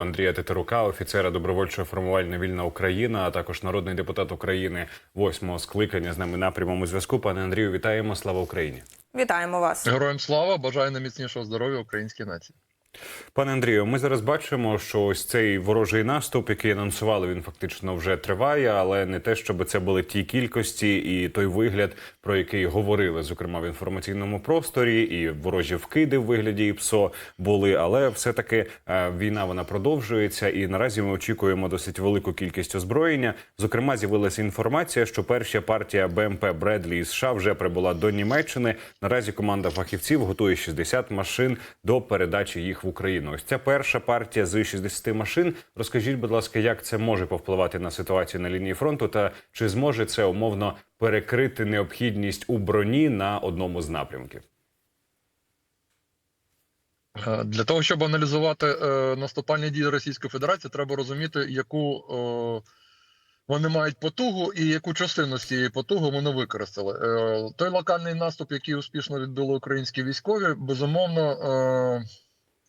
Андрія Тетерука, офіцера добровольчого формування Вільна Україна, а також народний депутат України восьмого скликання з нами на прямому зв'язку. Пане Андрію, вітаємо! Слава Україні! Вітаємо вас. Героям слава, бажаю найміцнішого здоров'я українській нації. Пане Андрію, ми зараз бачимо, що ось цей ворожий наступ, який анонсували, він фактично вже триває, але не те, щоб це були ті кількості і той вигляд, про який говорили, зокрема в інформаційному просторі, і ворожі вкиди в вигляді ІПСО були. Але все таки війна вона продовжується, і наразі ми очікуємо досить велику кількість озброєння. Зокрема, з'явилася інформація, що перша партія БМП Бредлі із США вже прибула до Німеччини. Наразі команда фахівців готує 60 машин до передачі їх в Україну. Ось ця перша партія з 60 машин. Розкажіть, будь ласка, як це може повпливати на ситуацію на лінії фронту, та чи зможе це умовно перекрити необхідність у броні на одному з напрямків? Е, Для того, щоб аналізувати е, наступальні дії Російської Федерації, треба розуміти, яку е, вони мають потугу і яку частину з цієї потуги вони використали. Той локальний наступ, який успішно відбили українські військові, безумовно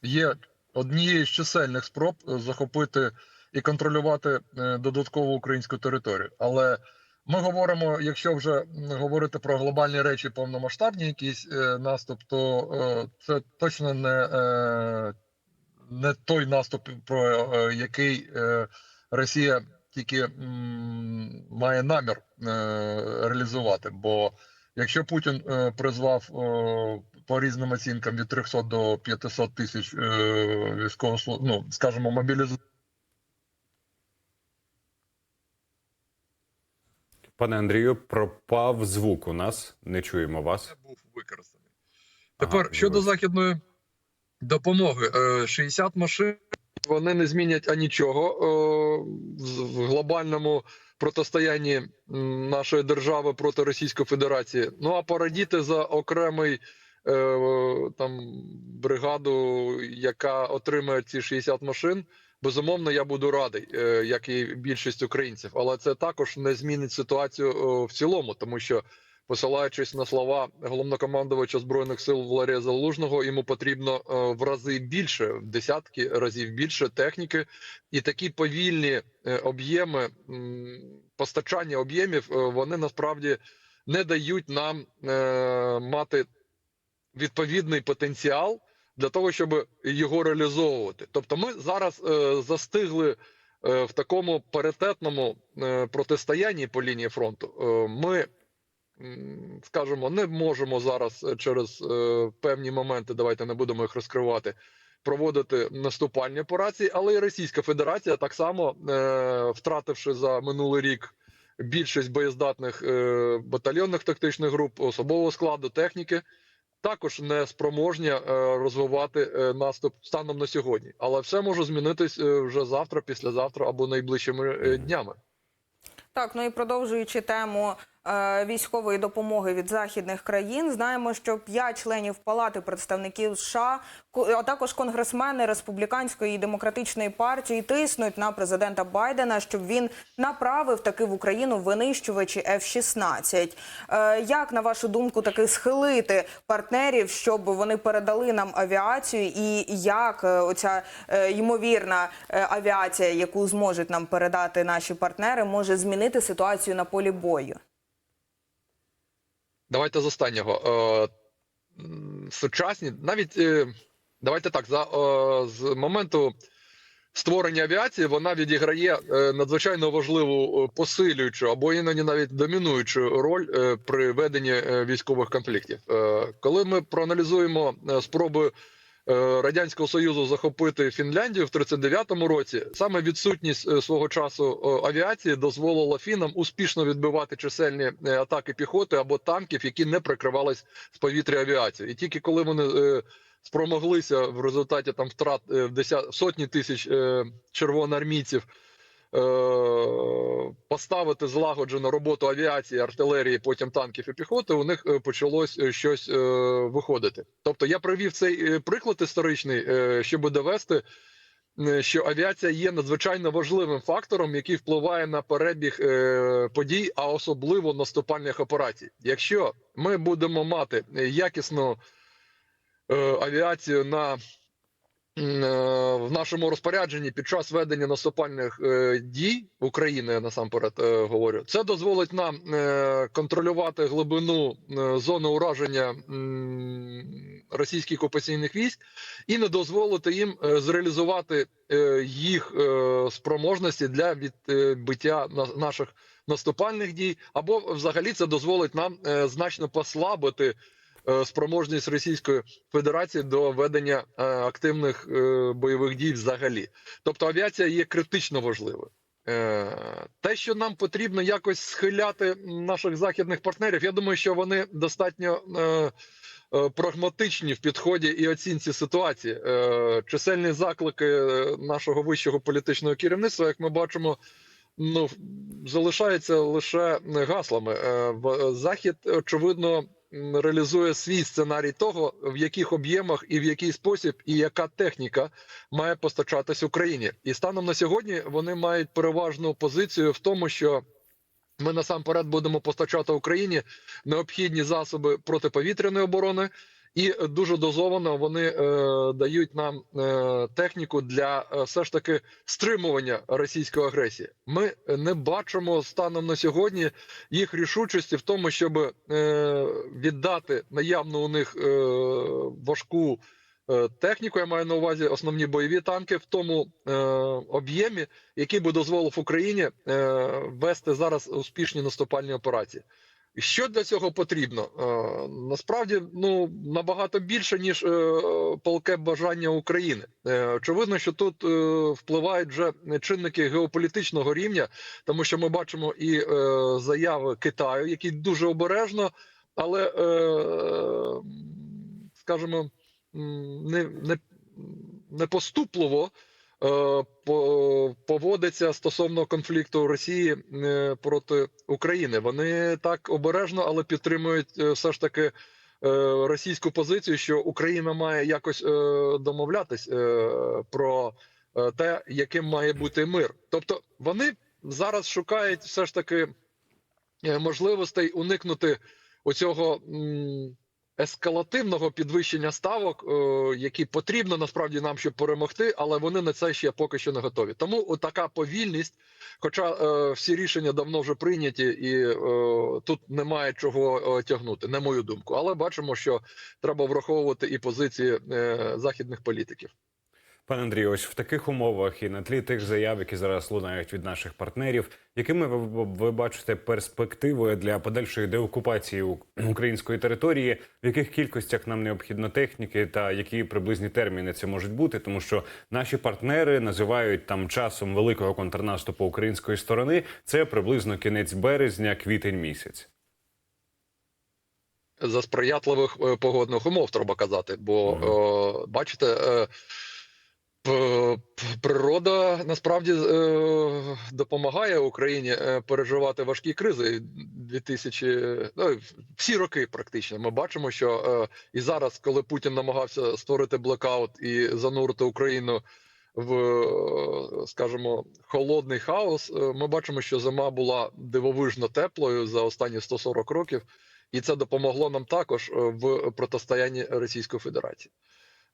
є однією з чисельних спроб захопити і контролювати е, додаткову українську територію. Але ми говоримо, якщо вже говорити про глобальні речі, повномасштабні якийсь е, наступ, то е, це точно не, е, не той наступ, про е, який е, Росія тільки має намір е, реалізувати. Бо якщо Путін е, призвав е, по різним оцінкам від 300 до 500 тисяч е, військовослужб... ну, скажімо, мобілізації, Пане Андрію, пропав звук. У нас не чуємо вас. був використаний. Тепер Ага, щодо вибач. західної допомоги, Е, 60 машин вони не змінять анічого е, в- глобальному протистоянні нашої держави проти Російської Федерації. Ну а порадіти за окремий е, там бригаду, яка отримає ці 60 машин. Безумовно, я буду радий, е, як і більшість українців, але це також не змінить ситуацію е, в цілому, тому що посилаючись на слова головнокомандувача збройних сил Валерія Залужного, йому потрібно е, в рази більше, в десятки разів більше техніки, і такі повільні е, об'єми постачання об'ємів е, вони насправді не дають нам е, мати відповідний потенціал для того, щоб його реалізовувати. Тобто, ми зараз е, застигли е, в такому паритетному е, протистоянні по лінії фронту. Е, ми скажімо, не можемо зараз через е, певні моменти, давайте не будемо їх розкривати. Проводити наступальні операції, але і Російська Федерація так само, е, втративши за минулий рік більшість боєздатних е, батальйонних тактичних груп, особового складу, техніки, також не спроможня е, розвивати е, наступ станом на сьогодні. Але все може змінитись е, вже завтра, післязавтра або найближчими днями. Так, ну і продовжуючи тему військової допомоги від західних країн, знаємо, що п'ять членів Палати представників США, а також конгресмени республіканської і демократичної партії тиснуть на президента Байдена, щоб він направив таки в Україну винищувачі F-16. Е, як на вашу думку таки схилити партнерів, щоб вони передали нам авіацію, і як е, оця е, ймовірна е, авіація, яку зможуть нам передати наші партнери, може змінити ситуацію на полі бою? Давайте з останнього. Е, Сучасні, навіть е, давайте так, за е, з моменту створення авіації вона відіграє надзвичайно важливу посилюючу або іноді навіть домінуючу роль при веденні військових конфліктів. Коли ми проаналізуємо спроби Радянського Союзу захопити Фінляндію в 39-му році, саме відсутність е, свого часу е, авіації дозволила фінам успішно відбивати чисельні е, атаки піхоти або танків, які не прикривались з повітря авіацією. І тільки коли вони е, спромоглися в результаті там втрат е, в сотні тисяч е, червоноармійців е, поставити злагоджену роботу авіації, артилерії, потім танків і піхоти, у них е, почалось е, щось е, виходити. Тобто я привів цей е, приклад історичний, е, щоб довести. е, Що авіація є надзвичайно важливим фактором, який впливає на перебіг е, подій, а особливо наступальних операцій. Якщо ми будемо мати е, якісну е, авіацію на е, в нашому розпорядженні під час ведення наступальних е, дій України насамперед е, говорю, це дозволить нам е, контролювати глибину е, зони ураження російських окупаційних військ і не дозволити їм е, зреалізувати е, їх е, спроможності для відбиття на- наших наступальних дій, або взагалі це дозволить нам е, значно послабити е, спроможність Російської Федерації до ведення е, активних е, бойових дій взагалі. Тобто авіація є критично важливою. Е, Те, що нам потрібно якось схиляти наших західних партнерів, я думаю, що вони достатньо е, е, прагматичні в підході і оцінці ситуації. Е, Чисельні заклики е, нашого вищого політичного керівництва, як ми бачимо, ну залишаються лише гаслами. Е, Захід очевидно реалізує свій сценарій того, в яких об'ємах і в який спосіб, і яка техніка має постачатись Україні. І станом на сьогодні вони мають переважну позицію в тому, що ми насамперед будемо постачати Україні необхідні засоби протиповітряної оборони. І дуже дозовано вони е, дають нам е, техніку для е, все ж таки стримування російської агресії. Ми не бачимо станом на сьогодні їх рішучості в тому, щоб е, віддати наявну у них е, важку е, техніку. Я маю на увазі основні бойові танки в тому е, об'ємі, який би дозволив Україні е, вести зараз успішні наступальні операції. Що для цього потрібно? Е, насправді ну набагато більше ніж е, палке бажання України. Е, очевидно, що тут впливають вже чинники геополітичного рівня, тому що ми бачимо і заяви Китаю, який дуже обережно, але скажімо, не, не, не поступливо по- поводиться стосовно конфликту Росії е, проти України. Вони так обережно, але підтримують е, все ж таки. е, Російську позицію, що Україна має якось е, домовлятись е, про е, те, яким має бути мир. Тобто вони зараз шукають все ж таки е, можливостей уникнути оцього м, ескалативного підвищення ставок, е, які потрібно насправді нам, щоб перемогти, але вони на це ще поки що не готові. Тому така повільність, хоча е, всі рішення давно вже прийняті, і е, тут немає чого тягнути, на мою думку. Але бачимо, що треба враховувати і позиції західних політиків. Пане Андрію, ось в таких умовах і на тлі тих заяв, які зараз лунають від наших партнерів, якими ви, ви бачите перспективи для подальшої деокупації української території, в яких кількостях нам необхідно техніки, та які приблизні терміни це можуть бути, тому що наші партнери називають там часом великого контрнаступу української сторони. Це приблизно кінець березня, квітень місяць. за сприятливих е, погодних умов, треба казати. Бо Мгм. е, бачите, е, природа насправді е, допомагає Україні е, переживати важкі кризи. 2000, ну, всі роки практично ми бачимо, що е, і зараз, коли Путін намагався створити блекаут і занурити Україну. В скажімо, холодний хаос. Ми бачимо, що зима була дивовижно теплою за останні 140 років, і це допомогло нам також в протистоянні Російської Федерації.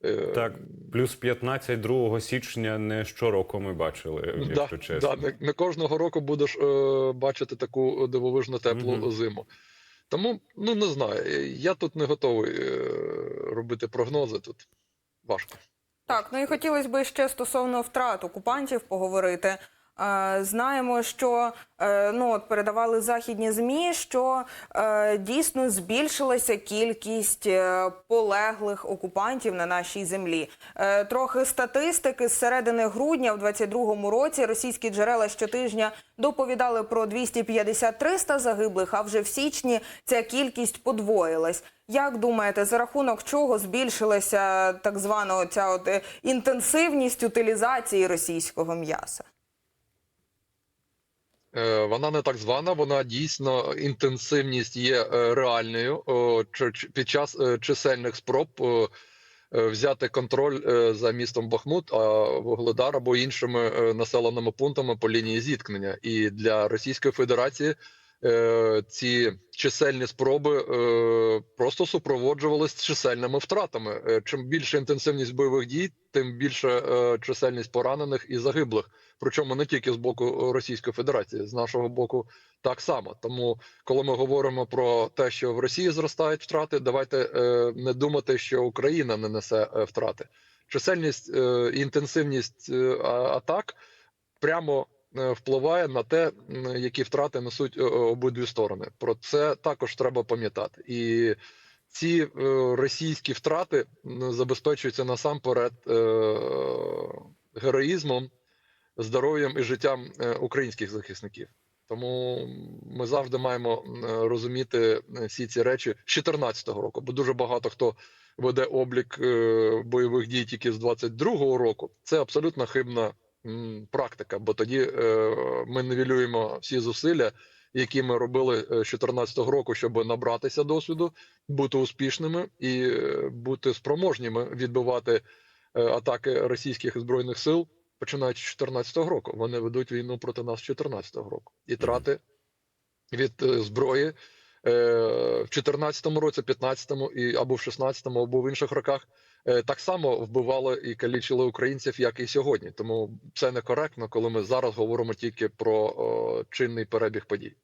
Е, Так, плюс 15 2 січня не щороку ми бачили, да, якщо чесно. да, не, не кожного року будеш е, бачити таку дивовижно теплу Мгм. зиму. Тому ну не знаю. Я тут не готовий е, робити прогнози. Тут важко. Так, ну і хотілося б ще стосовно втрат окупантів поговорити. Знаємо, що е, ну от передавали західні змі, що е, дійсно збільшилася кількість е, полеглих окупантів на нашій землі. Трохи статистики з середини грудня в 22-му році російські джерела щотижня доповідали про 250-300 загиблих, а вже в січні ця кількість подвоїлась. Як думаєте, за рахунок чого збільшилася так звана ця от інтенсивність утилізації російського м'яса? Е, Вона не так звана, вона дійсно інтенсивність є е, реальною під час е, чисельних спроб взяти контроль за містом Бахмут, а Вугледар або іншими населеними пунктами по лінії зіткнення. І для Російської Федерації е, ці чисельні спроби е, просто супроводжувалися чисельними втратами. Е, Чим більше інтенсивність бойових дій, тим більше е, чисельність поранених і загиблих. Причому не тільки з боку Російської Федерації, з нашого боку так само. Тому, коли ми говоримо про те, що в Росії зростають втрати, давайте е, не думати, що Україна не несе е, втрати. Чисельність е, і інтенсивність е, атак прямо е, впливає на те, які втрати несуть е, обидві сторони. Про це також треба пам'ятати. І ці е, російські втрати забезпечуються насамперед е, героїзмом, здоров'ям і життям е, українських захисників. Тому ми завжди маємо розуміти е, всі ці речі з 2014 року, бо дуже багато хто веде облік е, бойових дій тільки з 22-го року. Це абсолютно хибна практика, бо тоді е, ми нівелюємо всі зусилля, які ми робили е, з 2014 року, щоб набратися досвіду, бути успішними і е, бути спроможніми відбивати атаки російських збройних сил. Починаючи з 2014 року, вони ведуть війну проти нас з 2014 року, і трати від зброї в 2014 році, 15 і або в 16 або в інших роках так само вбивали і калічили українців, як і сьогодні. Тому це некоректно, коли ми зараз говоримо тільки про о, чинний перебіг подій.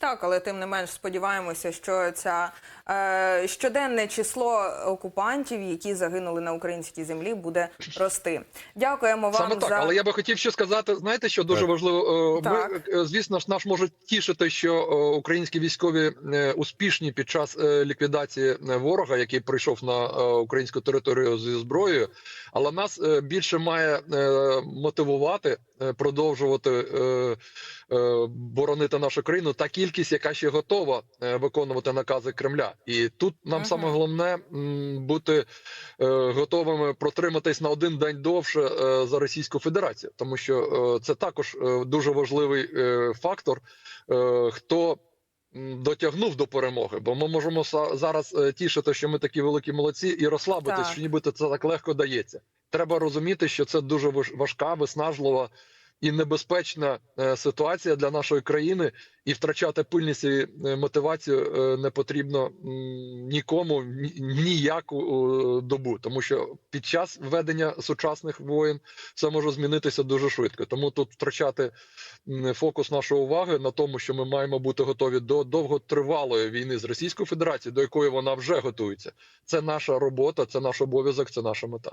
Так, але тим не менш сподіваємося, що ця е, щоденне число окупантів, які загинули на українській землі, буде рости. Дякуємо вам Саме так, за але я би хотів ще сказати, знаєте, що дуже Так. важливо. Е, Так. Ми, е, звісно ж, нас може тішити, що е, українські військові успішні під час ліквідації ворога, який прийшов на українську територію зі зброєю. Але нас більше має мотивувати продовжувати боронити нашу країну та кількість, яка ще готова е, виконувати накази Кремля. І тут нам саме головне бути е, готовими протриматись на один день довше е, за Російську Федерацію, тому що це також дуже важливий фактор, хто дотягнув до перемоги. Бо ми можемо зараз тішити, що ми такі великі молодці, і розслабитись, Так. що нібито це так легко дається. Треба розуміти, що це дуже важка, виснажлива. І небезпечна е, ситуація для нашої країни, і втрачати пильність і е, мотивацію е, не потрібно нікому ніяку добу, тому що під час ведення сучасних воєн все може змінитися дуже швидко. Тому тут втрачати фокус нашої уваги на тому, що ми маємо бути готові до довготривалої війни з Російською Федерацією, до якої вона вже готується. Це наша робота, це наш обов'язок, це наша мета.